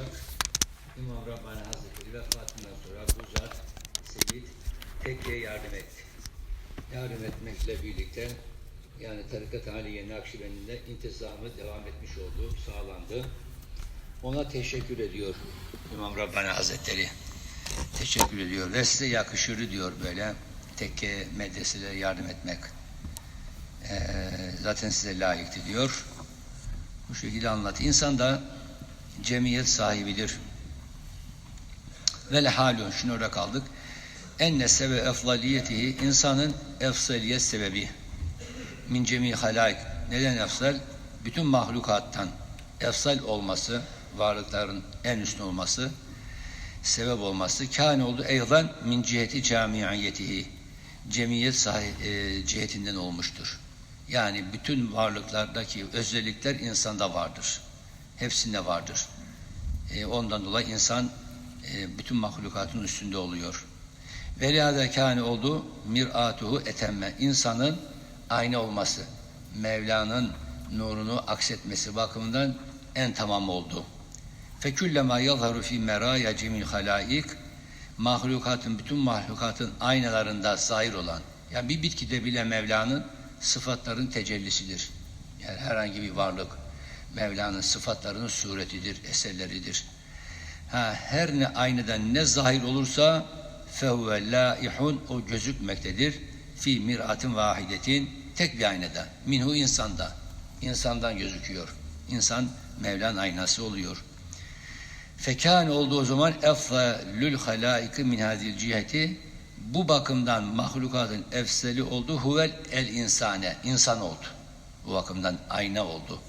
olursak İmam Rabbani Hazretleri vefatından sonra bu zat Seyyid tekkeye yardım etti. Yardım etmekle birlikte yani Tarikat-ı Aliye Nakşibendi'nde intizamı devam etmiş olduğu sağlandı. Ona teşekkür ediyor İmam Rabbani Hazretleri. Teşekkür ediyor ve size yakışır diyor böyle tekke medreselere yardım etmek. Ee, zaten size layıktı diyor. Bu şekilde anlat. İnsan da cemiyet sahibidir. Vel halun şunu orada kaldık. Enne sebe eflaliyetihi insanın efsaliyet sebebi min cemi halaik. Neden efsal? Bütün mahlukattan efsal olması, varlıkların en üstün olması, sebep olması kâne oldu eydan min ciheti camiiyetihi. Cemiyet sahi, e, cihetinden olmuştur. Yani bütün varlıklardaki özellikler insanda vardır. Hepsinde vardır. E, ondan dolayı insan e, bütün mahlukatın üstünde oluyor. Velâde kâne oldu mir'atuhu etemme. İnsanın ayna olması, Mevla'nın nurunu aksetmesi bakımından en tamam oldu. Feküllema yadharu fi meraya cemil halaik mahlukatın bütün mahlukatın aynalarında zahir olan yani bir bitkide bile Mevla'nın sıfatların tecellisidir. Yani herhangi bir varlık Mevla'nın sıfatlarının suretidir, eserleridir. Ha, her ne aynadan ne zahir olursa fehuve laihun o gözükmektedir. Fi miratin vahidetin tek bir aynada. Minhu insanda. insandan gözüküyor. İnsan Mevla'nın aynası oluyor. Fekan olduğu zaman efzalül halaiki min hadil ciheti bu bakımdan mahlukatın efseli oldu huvel el insane insan oldu. Bu bakımdan ayna oldu.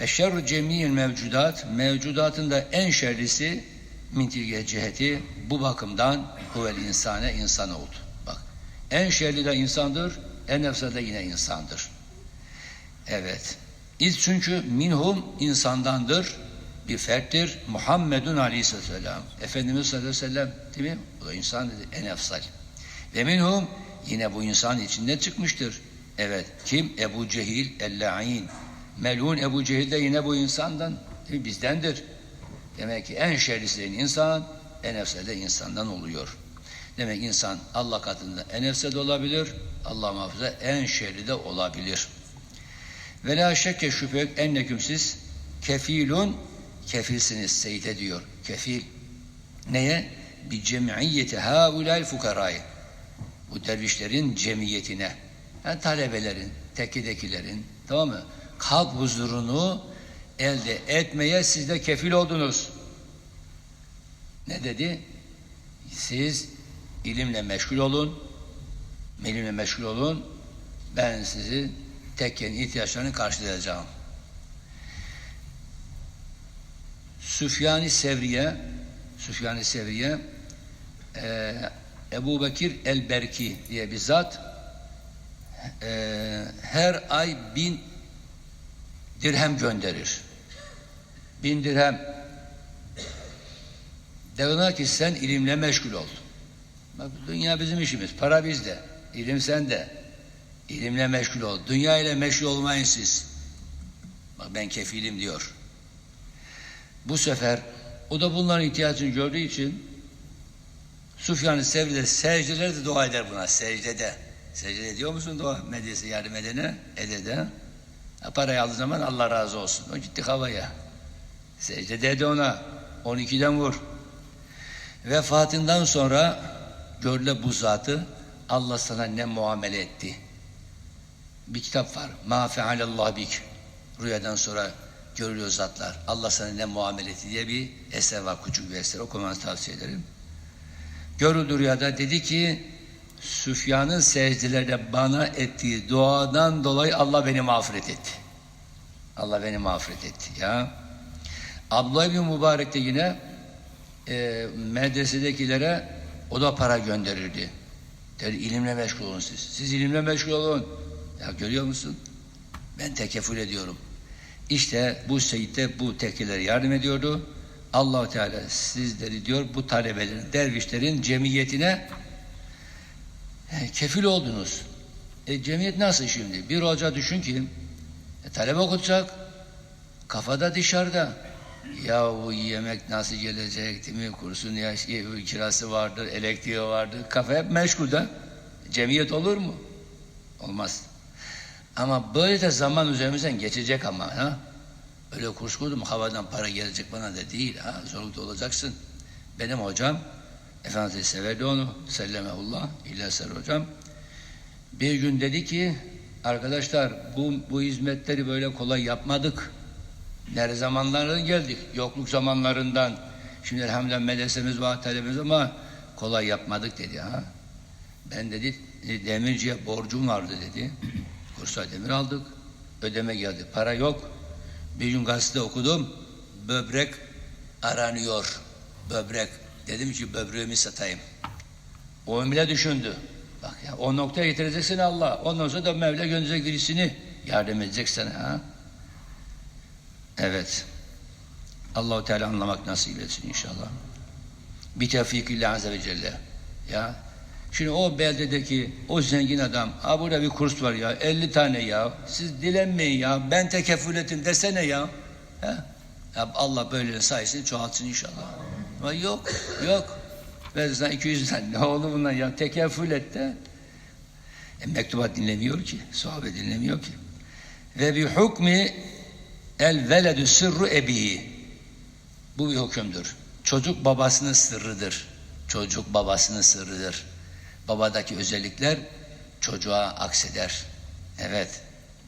Ve şerru cemiyil mevcudat mevcudatın da en şerlisi min tilge ciheti bu bakımdan huvel insane insan oldu. Bak en şerli de insandır, en efsel de yine insandır. Evet. İz çünkü minhum insandandır bir ferttir. Muhammedun aleyhisselam. Efendimiz sallallahu aleyhi ve sellem değil mi? O da insan dedi en efsal. Ve minhum yine bu insan içinde çıkmıştır. Evet. Kim? Ebu Cehil el-La'in. Melun Ebu Cehil de yine bu insandan. Bizdendir. Demek ki en şerlisi de insan, en efsal de insandan oluyor. Demek insan Allah katında en efsal de olabilir, Allah muhafaza en şerli de olabilir. Ve la şekke şüphe yok enneküm siz kefilun kefilsiniz Seyit diyor. Kefil. Neye? Bir cemiyeti haulal fukarayı. Bu dervişlerin cemiyetine. Yani talebelerin, tekkedekilerin, tamam mı? Kalp huzurunu elde etmeye siz de kefil oldunuz. Ne dedi? Siz ilimle meşgul olun, ilimle meşgul olun, ben sizi tekkenin ihtiyaçlarını karşılayacağım. Süfyan-ı Sevriye Süfyan-ı Sevriye e, Ebu Bekir el-Berki diye bir zat e, her ay bin dirhem gönderir. Bin dirhem Devına ki sen ilimle meşgul ol. Bak dünya bizim işimiz. Para bizde. İlim sende. İlimle meşgul ol. Dünya ile meşgul olmayın siz. Bak ben kefilim diyor. Bu sefer o da bunların ihtiyacını gördüğü için Sufyan-ı Sevri'de secdelerde de dua eder buna. Secdede. Secde ediyor musun dua medyası yardım edene? Edede. Parayı aldığı zaman Allah razı olsun. O gitti havaya. Secde dedi ona. 12'den vur. Vefatından sonra görle bu zatı Allah sana ne muamele etti. Bir kitap var. Ma fealallah bik. Rüyadan sonra görülüyor zatlar. Allah sana ne muamele etti diye bir eser var. Küçük bir eser. Okumanızı tavsiye ederim. Görüldü rüyada dedi ki Süfyan'ın secdelerde bana ettiği duadan dolayı Allah beni mağfiret etti. Allah beni mağfiret etti ya. Abdullah bin Mübarek de yine e, medresedekilere o da para gönderirdi. Der ilimle meşgul olun siz. Siz ilimle meşgul olun. Ya görüyor musun? Ben tekefül ediyorum. İşte bu Seyit de bu tekkelere yardım ediyordu. allah Teala sizleri diyor bu talebelerin, dervişlerin cemiyetine e, kefil oldunuz. E, cemiyet nasıl şimdi? Bir hoca düşün ki e, talebe okutacak, kafada dışarıda. Ya bu yemek nasıl gelecek değil mi? Kursun ya şey, kirası vardır, elektriği vardır. Kafa hep meşgul da. Cemiyet olur mu? Olmaz. Ama böyle de zaman üzerimizden geçecek ama ha. Öyle kurs kurdum havadan para gelecek bana da değil ha. Zorlukta olacaksın. Benim hocam Efendimiz severdi onu. Sellemehullah. İlyasar hocam. Bir gün dedi ki arkadaşlar bu, bu hizmetleri böyle kolay yapmadık. Nere zamanlardan geldik. Yokluk zamanlarından. Şimdi elhamdülillah medresemiz var, talebimiz ama kolay yapmadık dedi ha. Ben dedi demirciye borcum vardı dedi. Kursa demir aldık. Ödeme geldi. Para yok. Bir gün gazete okudum. Böbrek aranıyor. Böbrek. Dedim ki böbreğimi satayım. O bile düşündü. Bak ya o noktaya getireceksin Allah. Ondan sonra da Mevla gönderecek birisini yardım edecek sana ha. Evet. Allahu Teala anlamak nasip etsin inşallah. Bir tevfikillah azze ve celle. Ya Şimdi o beldedeki o zengin adam, ha burada bir kurs var ya, 50 tane ya, siz dilenmeyin ya, ben tekeffületim desene ya. Ha? ya Allah böyle sayesinde çoğaltsın inşallah. Yok, yok. Ben sana 200 tane, ne oldu bundan ya, tekeffül et de. E, mektubat dinlemiyor ki, sahabe dinlemiyor ki. Ve bir hukmi el veledü sırru ebihi. Bu bir hükümdür. Çocuk babasının sırrıdır. Çocuk babasının sırrıdır babadaki özellikler çocuğa akseder. Evet.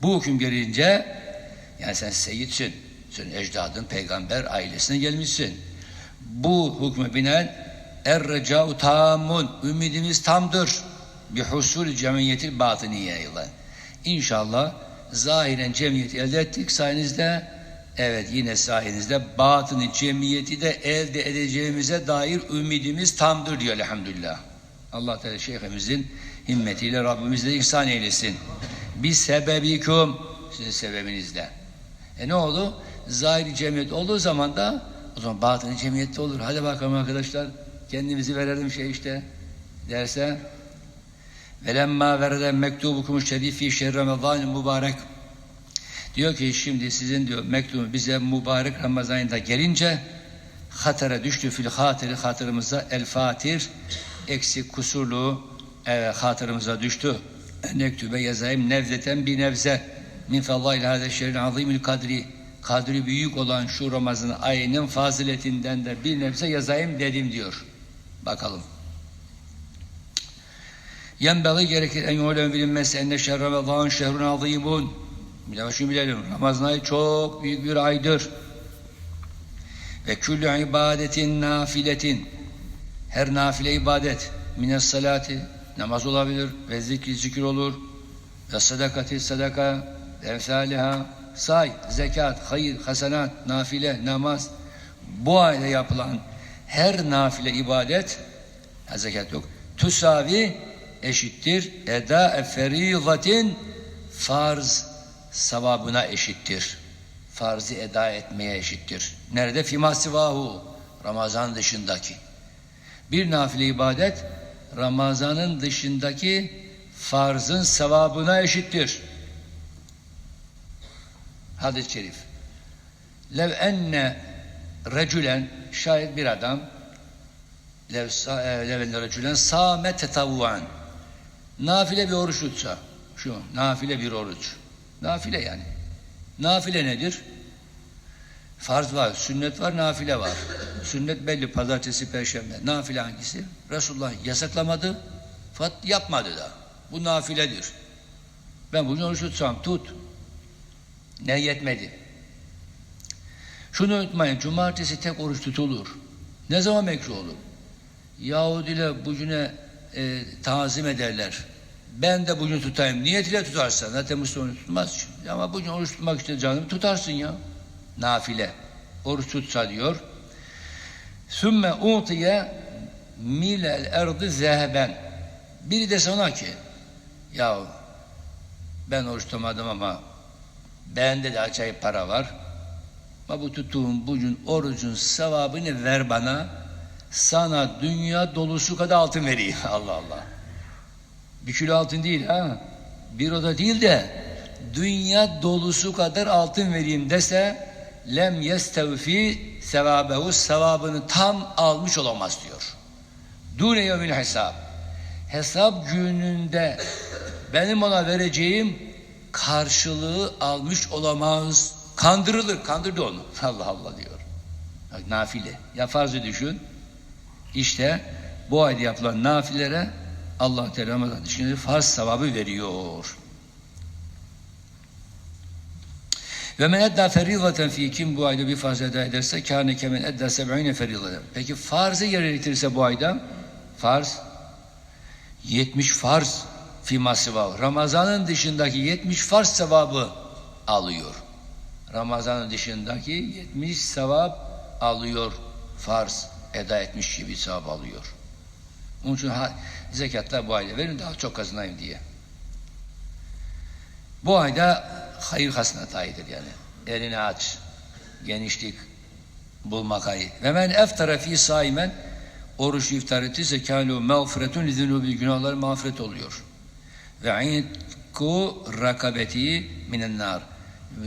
Bu hüküm gelince yani sen seyitsin. Sen ecdadın peygamber ailesine gelmişsin. Bu hükmü binen er-reca'u tamun. Ümidimiz tamdır. Bir husul cemiyetil batıniye ile. İnşallah zahiren cemiyeti elde ettik sayenizde evet yine sayenizde batını cemiyeti de elde edeceğimize dair ümidimiz tamdır diyor elhamdülillah. Allah Teala şeyhimizin himmetiyle Rabbimiz de ihsan eylesin. Bir sebebikum sizin sebebinizle. E ne oldu? Zahiri cemiyet olduğu zaman da o zaman batını cemiyette olur. Hadi bakalım arkadaşlar kendimizi verelim şey işte derse. Velemma vereden mektubukum şerif fi şehir ramazan mübarek. Diyor ki şimdi sizin diyor mektubu bize mübarek Ramazan ayında gelince hatere düştü fil hatiri hatırımıza el fatir eksik kusurlu evet, hatırımıza düştü. Nektübe yazayım nevzeten bir nevze. Min fadlail hâze şerrin azimil kadri kadri büyük olan şu Ramazan ayının faziletinden de bir nebze yazayım dedim diyor. Bakalım. Yenbeği gerekir en yolun bilinmesi enne şer Ramazan şehrun azimun. Bir de şunu bilelim. Ramazan ayı çok büyük bir aydır. Ve küllü ibadetin nafiletin her nafile ibadet mines salati namaz olabilir ve zikri zikir olur ve sadakati sadaka emsaliha say zekat hayır hasenat nafile namaz. Bu ayda yapılan her nafile ibadet ha, zekat yok. Tusavi eşittir. Eda ferizatin farz savabına eşittir. Farzı eda etmeye eşittir. Nerede? Fimasivahu Ramazan dışındaki. Bir nafile ibadet Ramazan'ın dışındaki farzın sevabına eşittir. Hadis-i şerif. Lev enne recülen şayet bir adam lev, e, lev enne recülen sâme tetavvuan nafile bir oruç tutsa şu nafile bir oruç nafile yani nafile nedir? Farz var, sünnet var, nafile var. Sünnet belli, pazartesi, perşembe. Nafile hangisi? Resulullah yasaklamadı, fakat yapmadı da. Bu nafiledir. Ben bugün oruç tutsam, tut. Ne yetmedi. Şunu unutmayın, cumartesi tek oruç tutulur. Ne zaman mekruh olur? Yahudiler bugüne e, tazim ederler. Ben de bugün tutayım. Niyetiyle tutarsan. Zaten Müslüman tutmaz. Ama bugün oruç tutmak için canım tutarsın ya nafile oruç tutsa diyor sümme utiye milel erdi zeheben biri de sana ki ya ben oruç tutmadım ama bende de acayip para var. Ama bu tuttuğum bugün orucun sevabını ver bana. Sana dünya dolusu kadar altın vereyim. Allah Allah. Bir kilo altın değil ha. Bir oda değil de dünya dolusu kadar altın vereyim dese lem yestevfi sevabehu sevabını tam almış olamaz diyor. Dune yevmil hesab. Hesap gününde benim ona vereceğim karşılığı almış olamaz. Kandırılır. Kandırdı onu. Allah Allah diyor. Bak, nafile. Ya farzı düşün. İşte bu ayda yapılan nafilere Allah Teala Ramazan düşünce farz sevabı veriyor. Ve men edda ferizaten fi kim bu ayda bir farz eda ederse kâne kemen edda seb'ine ferizaten. Peki farzı yerine getirirse bu ayda farz 70 farz fi masivav. Ramazanın dışındaki 70 farz sevabı alıyor. Ramazanın dışındaki 70 sevap alıyor. Farz eda etmiş gibi sevap alıyor. Onun için ha, zekatlar bu ayda verin daha çok kazanayım diye. Bu ayda hayır hasnat ayıdır yani. Elini aç. Genişlik bulmak ayı. Ve men eftara fi saimen oruç iftar ettiyse kâlu mağfiretun lizunubi günahlar mağfiret oluyor. Ve idku rakabeti minen nar.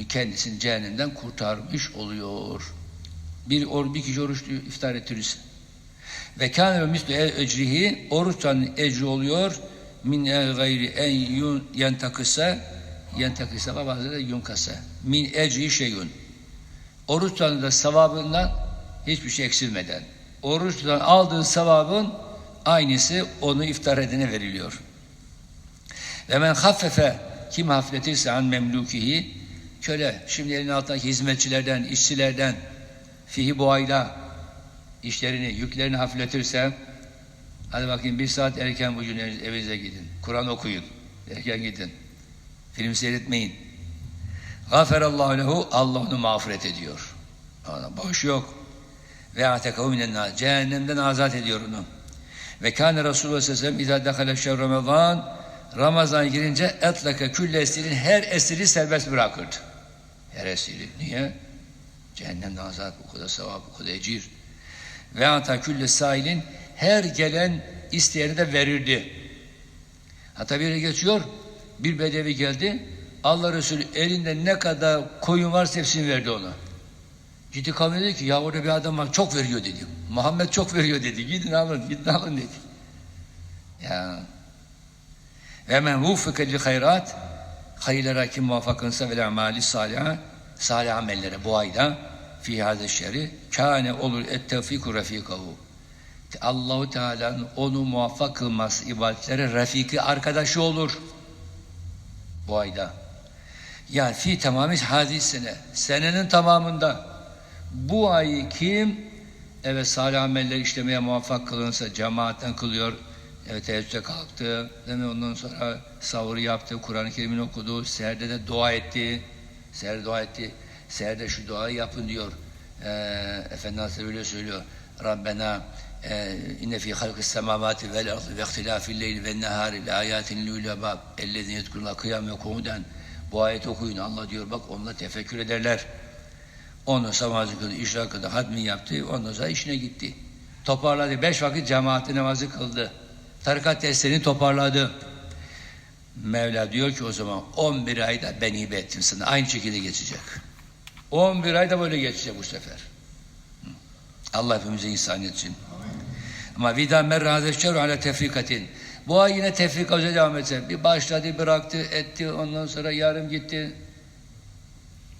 Kendisini cehennemden kurtarmış oluyor. Bir, or, bir kişi oruç iftar ettirirse. Ve kâne ve mislu ecrihi oruçtan ecri oluyor min gayri en yun yentakısa yentakısa ve bazen de yunkasa min ecri şeyun oruçtan da sevabından hiçbir şey eksilmeden oruçtan aldığın sevabın aynısı onu iftar edene veriliyor. Ve men haffefe kim hafifletirse an memlukihi köle şimdi elin altındaki hizmetçilerden, işçilerden fihi bu ayda işlerini, yüklerini hafifletirse hadi bakayım bir saat erken bugün evinize gidin. Kur'an okuyun. Erken gidin. Film seyretmeyin. Gaferallahu lehu Allah onu mağfiret ediyor. Boş yok. Ve atekahu minen cehennemden azat ediyor onu. Ve kâne Resulullah sallallahu aleyhi ve sellem izâ dekale şehr Ramazan Ramazan girince etlaka külle esirin her esiri serbest bırakırdı. Her esiri. Niye? Cehennemden azat, bu kadar sevap, bu kadar ecir. Ve ata külle sahilin her gelen isteyeni de verirdi. Hatta bir yere geçiyor, bir bedevi geldi, Allah Resulü elinde ne kadar koyun varsa hepsini verdi ona. Gitti kavmi dedi ki ya orada bir adam var çok veriyor dedi. Muhammed çok veriyor dedi. Gidin alın, gidin alın dedi. Ya. Ve men vufike li hayrat hayırlara kim muvaffakınsa ve amali salihah salih amellere bu ayda fi hadis şeri kâne olur et tevfiku refikahu. Allahu Teala'nın onu muvaffak kılması ibadetlere refiki arkadaşı olur. Bu ayda. Yani fi tamamı hadis sene. Senenin tamamında bu ayı kim evet salih ameller işlemeye muvaffak kılınsa cemaatten kılıyor. Evet teheccüde kalktı. Değil? Ondan sonra sahuru yaptı. Kur'an-ı Kerim'ini okudu. Seherde de dua etti. Seher dua etti. Seherde şu duayı yapın diyor. Ee, Efendi Hazretleri öyle söylüyor. Rabbena e, inne fi halkis semavati vel ardı ve ihtilafil leyli ve nehari le ayatin lülebab ellezine yedkurla kıyam ve kumuden bu ayeti okuyun. Allah diyor bak onunla tefekkür ederler. Onu namazı kıldı, işrak kıldı, hatmi yaptı. Ondan sonra işine gitti. Toparladı. Beş vakit cemaati namazı kıldı. Tarikat derslerini toparladı. Mevla diyor ki o zaman 11 ayda ben hibe ettim sana. Aynı şekilde geçecek. 11 ayda böyle geçecek bu sefer. Allah hepimize insan etsin. Ama vida merrade şerru ala tefrikatin. Bu ay yine tefrika devam etse. Bir başladı, bıraktı, etti. Ondan sonra yarım gitti.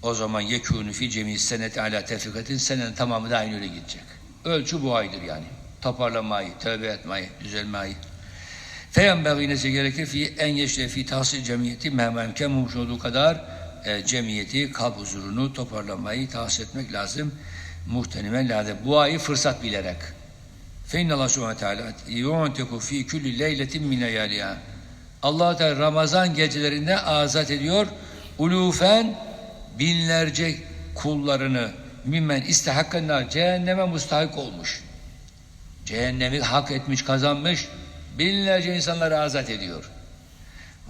O zaman yekûnü fi cemi seneti ala tefrikatin. Senenin tamamı da aynı öyle gidecek. Ölçü bu aydır yani. Toparlanma ayı, tövbe etme ayı, düzelme ayı. Feyenbeği nesi gerekir fi en yeşle fi tahsil cemiyeti mehmem kemmuş olduğu kadar e, cemiyeti, kalp huzurunu toparlamayı tahsis etmek lazım. Muhtemelen lazım. Bu ayı fırsat bilerek. Fe innallahu subhanahu teala yu'teku fi kulli leyletin min leyaliha. Allah Teala Ramazan gecelerinde azat ediyor. Ulufen binlerce kullarını mimmen istehakkanlar cehenneme mustahak olmuş. Cehennemi hak etmiş, kazanmış. Binlerce insanları azat ediyor.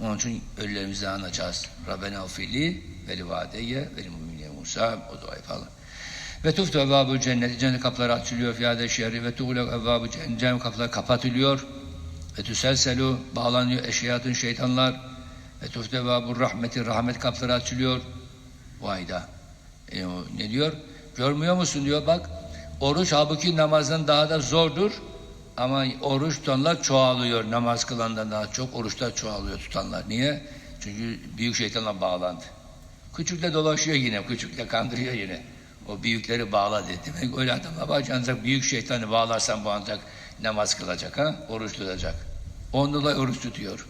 Onun için ölülerimizi anacağız. Rabbena ufili ve livadeye ve limumine Musa o duayı falan. Ve tuftu evvabu cennet, cennet kapıları açılıyor fiyade şehri ve tuğlek evvabu cennet, cennet kapıları kapatılıyor. Ve tüselselu, bağlanıyor eşyatın şeytanlar. Ve tuftu evvabu rahmeti, rahmet kapıları açılıyor. Bu ayda. E, ne diyor? Görmüyor musun diyor bak Oruç halbuki namazdan daha da zordur. Ama oruç tutanlar çoğalıyor. Namaz kılandan daha çok oruçlar çoğalıyor tutanlar. Niye? Çünkü büyük şeytanla bağlandı. Küçükle dolaşıyor yine. Küçükle kandırıyor yine. O büyükleri bağladı. Demek öyle adamlar var ki ancak büyük şeytanı bağlarsan bu ancak namaz kılacak ha. Oruç tutacak. Dolayı oruç tutuyor.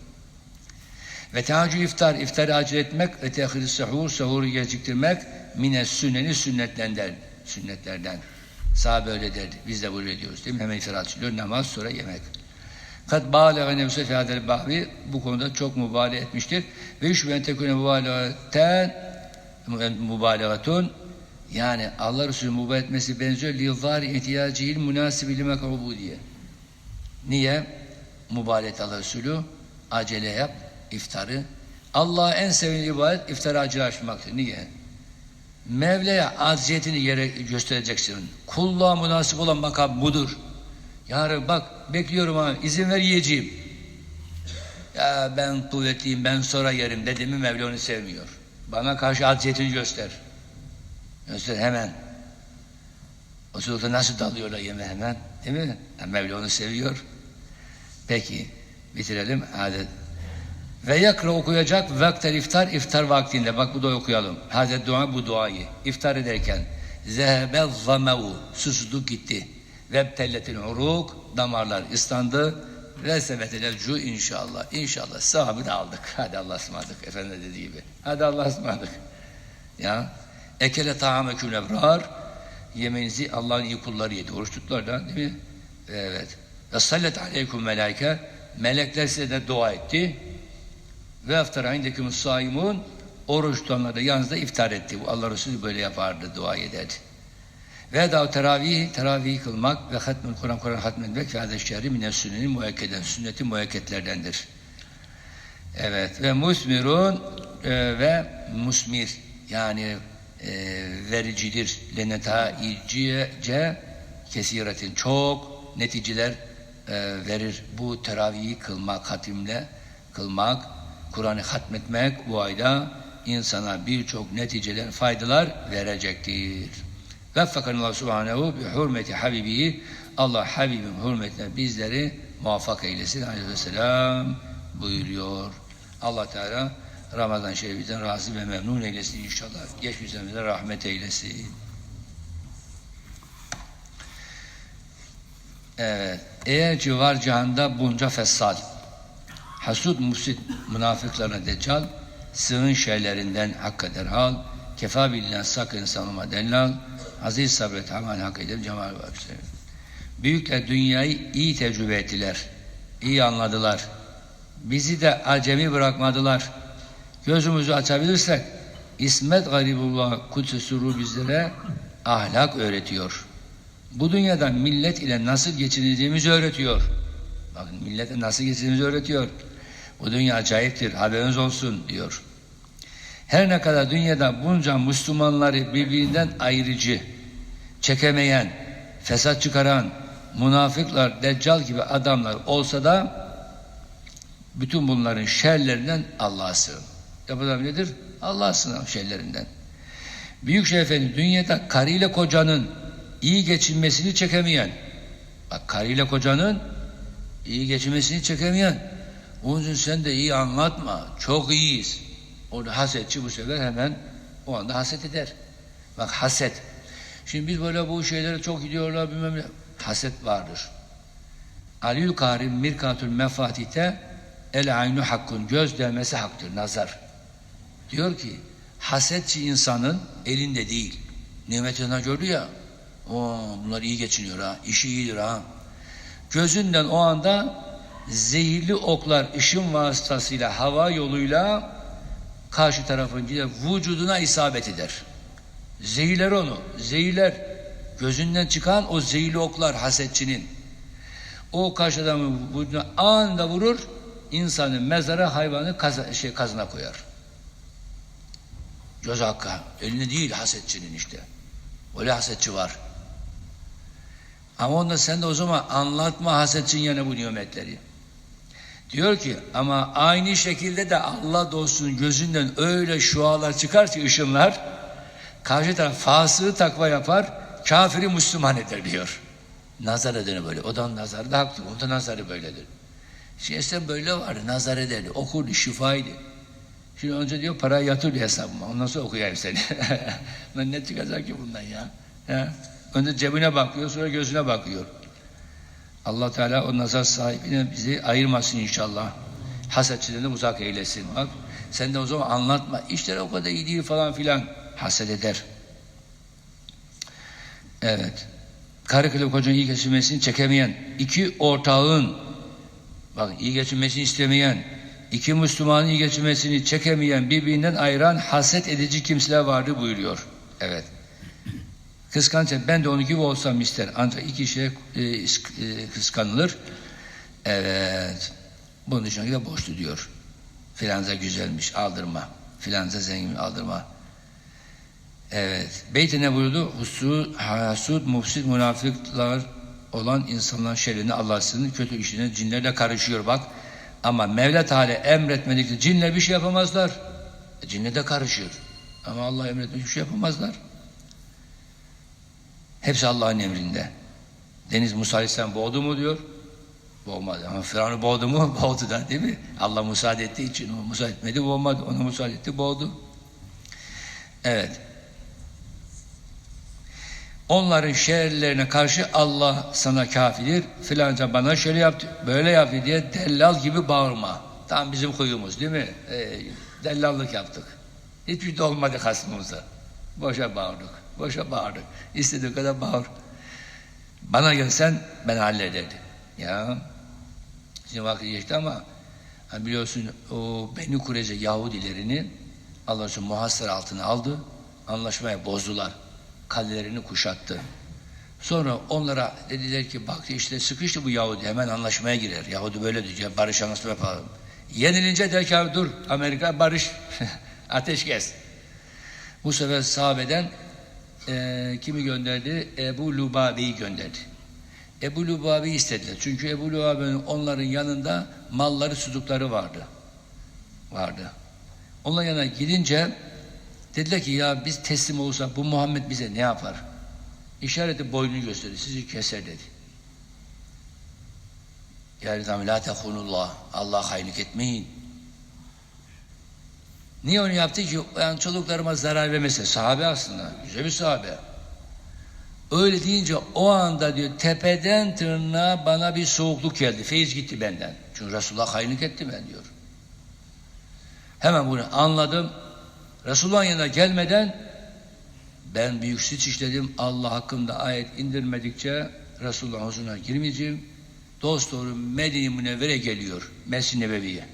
Ve tehaccü iftar, iftarı acele etmek ve tehir sahur, sahuru geciktirmek mine sünneni sünnetlerinden, sünnetlerden. Sahabe öyle derdi. Biz de böyle diyoruz değil mi? Hemen iftar açılıyor. Namaz sonra yemek. Kat bâlega nefse fîhâdel bahvi bu konuda çok mübalağa etmiştir. Ve üç ben tekune mübalağaten mübalağatun yani Allah Resulü mübalağa etmesi benziyor. Lizâri ihtiyacihil münâsibi lime diye. Niye? Mübalağa et Allah Resulü acele yap iftarı. Allah'a en sevdiği ibadet iftarı acele açmaktır. Niye? Mevla'ya acziyetini yere göstereceksin. Kulluğa münasip olan makam budur. Yarın bak bekliyorum ha izin ver yiyeceğim. Ya ben kuvvetliyim ben sonra yerim dedi mi Mevla onu sevmiyor. Bana karşı acziyetini göster. Göster hemen. O sırada nasıl dalıyorlar yeme hemen değil mi? Ya Mevla onu seviyor. Peki bitirelim. Hadi. Ve yakra okuyacak vaktel iftar iftar vaktinde. Bak bu da okuyalım. Hazret dua bu duayı. İftar ederken. Zehebe zamevu. Susuzluk gitti. Vebtelletil uruk. Damarlar ıslandı. Ve sebetel cu inşallah. İnşallah sahabını aldık. Hadi Allah'a ısmarladık. Efendi dediği gibi. Hadi Allah'a ısmarladık. Ya. Ekele taamekül ebrar. Yemeğinizi Allah'ın iyi kulları yedi. Oruç tuttular da değil mi? Evet. Ve sallet aleykum melaike. Melekler size de dua etti. Ve aftara indeküm saimun oruç tutanlar da yanınızda iftar etti. Allah Resulü böyle yapardı, dua ederdi. Ve da teravih, teravih kılmak ve hatmül Kur'an, Kur'an hatmetmek ve adet şehri mine sünnetin muekkeden, sünnetin muekketlerdendir. Evet ve musmirun e, ve musmir yani e, vericidir. Lenetaice kesiretin çok neticeler e, verir. Bu teravihi kılmak, hatimle kılmak, Kur'an'ı hatmetmek bu ayda insana birçok neticeler, faydalar verecektir. Veffakan Allah Subhanehu bi hürmeti Habibihi Allah Habibim hürmetine bizleri muvaffak eylesin aleyhisselam buyuruyor. Allah Teala Ramazan şeriften razı ve memnun eylesin inşallah. Geçmişlerimize rahmet eylesin. Evet. Eğer civar cihanda bunca fesad, hasud mufsid münafıklarına deccal, sığın şeylerinden hakka derhal, kefa billah sakın sanıma dellal, aziz sabret aman hak edip cemal var. Büyükler dünyayı iyi tecrübe ettiler, iyi anladılar. Bizi de acemi bırakmadılar. Gözümüzü açabilirsek, İsmet Garibullah Kudüs Suru bizlere ahlak öğretiyor. Bu dünyada millet ile nasıl geçineceğimizi öğretiyor. Bakın millete nasıl geçineceğimizi öğretiyor. Bu dünya acayiptir, haberiniz olsun diyor. Her ne kadar dünyada bunca Müslümanları birbirinden ayrıcı, çekemeyen, fesat çıkaran, münafıklar, deccal gibi adamlar olsa da bütün bunların şerlerinden Allah'a sığın. Yapılan nedir? Allah'a sığın şerlerinden. Büyük Şeyh Efendi dünyada karıyla kocanın iyi geçinmesini çekemeyen, bak karıyla kocanın iyi geçinmesini çekemeyen, onun için sen de iyi anlatma, çok iyiyiz. O da hasetçi bu sefer hemen o anda haset eder. Bak haset. Şimdi biz böyle bu şeylere çok gidiyorlar bilmem ne. Haset vardır. Aliül Karim Mirkatül Mefatite El aynu hakkun. Göz değmesi haktır, nazar. Diyor ki hasetçi insanın elinde değil. Nimetini gördü ya. O bunlar iyi geçiniyor ha. işi iyidir ha. Gözünden o anda zehirli oklar ışın vasıtasıyla hava yoluyla karşı tarafın vücuduna isabet eder. Zehirler onu. Zehirler. Gözünden çıkan o zehirli oklar hasetçinin. O karşı adamın vücuduna anında vurur. insanın mezara hayvanı kaz şey, kazına koyar. Göz hakkı. Elinde değil hasetçinin işte. Öyle hasetçi var. Ama onda sen de o zaman anlatma hasetçin yerine bu nimetleri. Diyor ki ama aynı şekilde de Allah dostunun gözünden öyle şualar çıkar ki ışınlar karşı taraf fasığı takva yapar Kafiri Müslüman eder diyor. Nazar edeni böyle. O da nazarı da haklı. O da nazarı böyledir. Şimdi eskiden böyle vardı. Nazar ederdi. Okurdu. Şifaydı. Şimdi önce diyor para yatır hesabıma. Ondan sonra okuyayım seni. Lan ne çıkacak ki bundan ya? ya? Önce cebine bakıyor sonra gözüne bakıyor. Allah Teala o nazar sahibine bizi ayırmasın inşallah. Hasetçilerden uzak eylesin. Bak sen de o zaman anlatma. İşler o kadar iyi değil falan filan. Haset eder. Evet. Karı kılık kocanın iyi geçinmesini çekemeyen, iki ortağın, bak iyi geçinmesini istemeyen, iki Müslümanın iyi geçinmesini çekemeyen, birbirinden ayıran haset edici kimseler vardı buyuruyor. Evet. Kıskanç, ben de onun gibi olsam ister. Ancak iki şey e, kıskanılır. Evet. Bunun için de boştu diyor. Filanza güzelmiş, aldırma. Filanza zengin, aldırma. Evet. Beyt ne buyurdu? Husud, hasud, mufsid, münafıklar olan insanların şerrini Allah'sının kötü işine cinlerle karışıyor bak. Ama Mevla Teala emretmedikçe cinler bir şey yapamazlar. E, cinler de karışıyor. Ama Allah emretmedikçe bir şey yapamazlar. Hepsi Allah'ın emrinde. Deniz Musa Aleyhisselam boğdu mu diyor. Boğmadı. Ama Firavun'u boğdu mu? Boğdu da değil mi? Allah müsaade ettiği için o müsaade etmedi, boğmadı. Ona müsaade etti, boğdu. Evet. Onların şehirlerine karşı Allah sana kafidir, filanca bana şöyle yaptı, böyle yaptı diye dellal gibi bağırma. Tam bizim huyumuz değil mi? E, dellallık yaptık. Hiçbir şey de olmadı hasmımıza. Boşa bağırdık, boşa bağırdık. İstediği kadar bağır. Bana gelsen ben hallederdim. Ya, şimdi vakit geçti ama hani biliyorsun o Beni Kureyze Yahudilerini Allah için muhasır altına aldı, anlaşmaya bozdular kalelerini kuşattı. Sonra onlara dediler ki bak işte sıkıştı bu Yahudi hemen anlaşmaya girer. Yahudi böyle diyor barış anlaşma yapalım. Yenilince der ki dur Amerika barış ateşkes. Bu sefer sahabeden e, kimi gönderdi? Ebu Lubabe'yi gönderdi. Ebu Lubabe'yi istediler. Çünkü Ebu Lubabe'nin onların yanında malları, sudukları vardı. Vardı. Onların yanına gidince Dediler ki ya biz teslim olursak bu Muhammed bize ne yapar? İşareti boynunu gösterir, sizi keser dedi. Yani la tehunullah, Allah hainlik etmeyin. Niye onu yaptı ki? Yani çocuklarıma zarar vermese. Sahabe aslında, güzel bir sahabe. Öyle deyince o anda diyor tepeden tırnağa bana bir soğukluk geldi. Feyiz gitti benden. Çünkü Resulullah hainlik etti ben diyor. Hemen bunu anladım. Resulullah'ın yanına gelmeden ben büyük suç işledim. Allah hakkında ayet indirmedikçe Resulullah'ın huzuruna girmeyeceğim. Dost doğru Medine Münevvere geliyor. Mescid-i Nebevi'ye.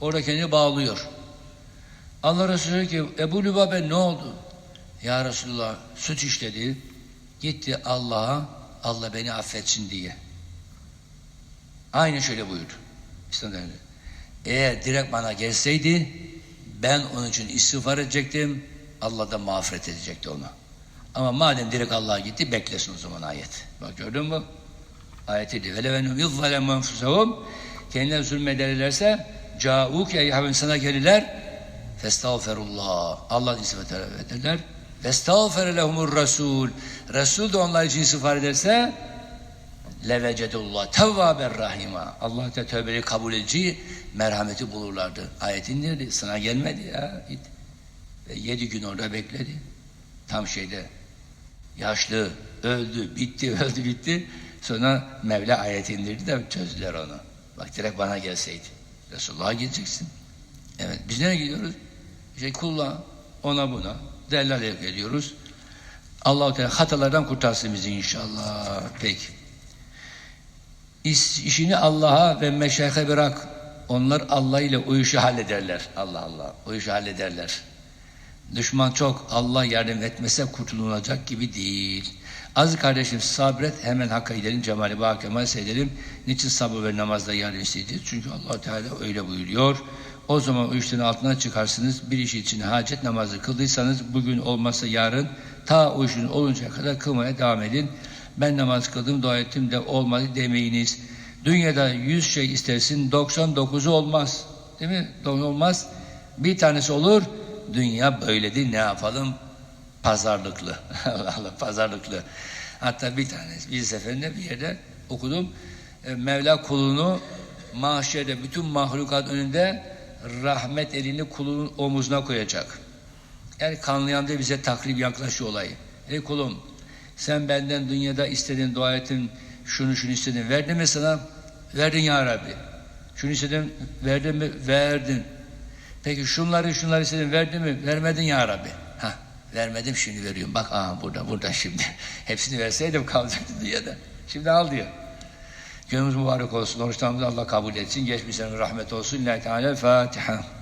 Orada kendini bağlıyor. Allah Resulü ki Ebu Lübabe ne oldu? Ya Resulullah suç işledi. Gitti Allah'a Allah beni affetsin diye. Aynı şöyle buyurdu. Eğer direkt bana gelseydi ben onun için istiğfar edecektim. Allah da mağfiret edecekti onu. Ama madem direkt Allah'a gitti beklesin o zaman ayet. Bak gördün mü? Ayeti diyor. Vele venhum yuzzalem enfusahum kendileri zulmederlerse cauk ya sana gelirler festağferullah. Allah istiğfar ederler. Vestağfer lehumur rasul. Resul de onlar için istiğfar ederse levecedullah tevvaber rahima. Allah da tövbeyi kabul edici merhameti bulurlardı. Ayet indirdi. Sana gelmedi ya. Git. Ve yedi gün orada bekledi. Tam şeyde yaşlı öldü, bitti, öldü, bitti. Sonra Mevla ayet indirdi de çözdüler onu. Bak direkt bana gelseydi. Resulullah'a gideceksin. Evet. Biz nereye gidiyoruz? İşte kulla, ona buna. Dellal ediyoruz. Allah-u Teala hatalardan kurtarsın bizi inşallah. Peki. İş, işini Allah'a ve meşayhe bırak. Onlar Allah ile işi hallederler. Allah Allah. İşi hallederler. Düşman çok. Allah yardım etmese kurtulunacak gibi değil. Az kardeşim sabret hemen hakka gidelim. Cemali Bağ Kemal seyredelim. Niçin sabır ve namazda yardım isteyeceğiz? Çünkü allah Teala öyle buyuruyor. O zaman o işlerin altına çıkarsınız. Bir iş için hacet namazı kıldıysanız bugün olmasa yarın ta o işin oluncaya kadar kılmaya devam edin. Ben namaz kıldım, dua ettim de olmadı demeyiniz. Dünyada yüz şey istersin, 99'u olmaz. Değil mi? Olmaz. Bir tanesi olur, dünya böyledir, ne yapalım? Pazarlıklı. Allah Allah pazarlıklı. Hatta bir tane bir seferinde bir yerde okudum. E, Mevla kulunu mahşerde bütün mahlukat önünde rahmet elini kulun omuzuna koyacak. Yani kanlayan da bize takrib yaklaşıyor olayı. Ey kulum sen benden dünyada istediğin dua ettin, şunu şunu istedin. Verdin mi sana? Verdin ya Rabbi. Şunu istedin, verdin mi? Verdin. Peki şunları şunları istedin, verdin mi? Vermedin ya Rabbi. Ha, vermedim şimdi veriyorum. Bak aha burada, burada şimdi. Hepsini verseydim kalacaktı dünyada. Şimdi al diyor. Günümüz mübarek olsun. Oruçlarımızı Allah kabul etsin. Geçmişlerimiz rahmet olsun. Lillahi Teala Fatiha.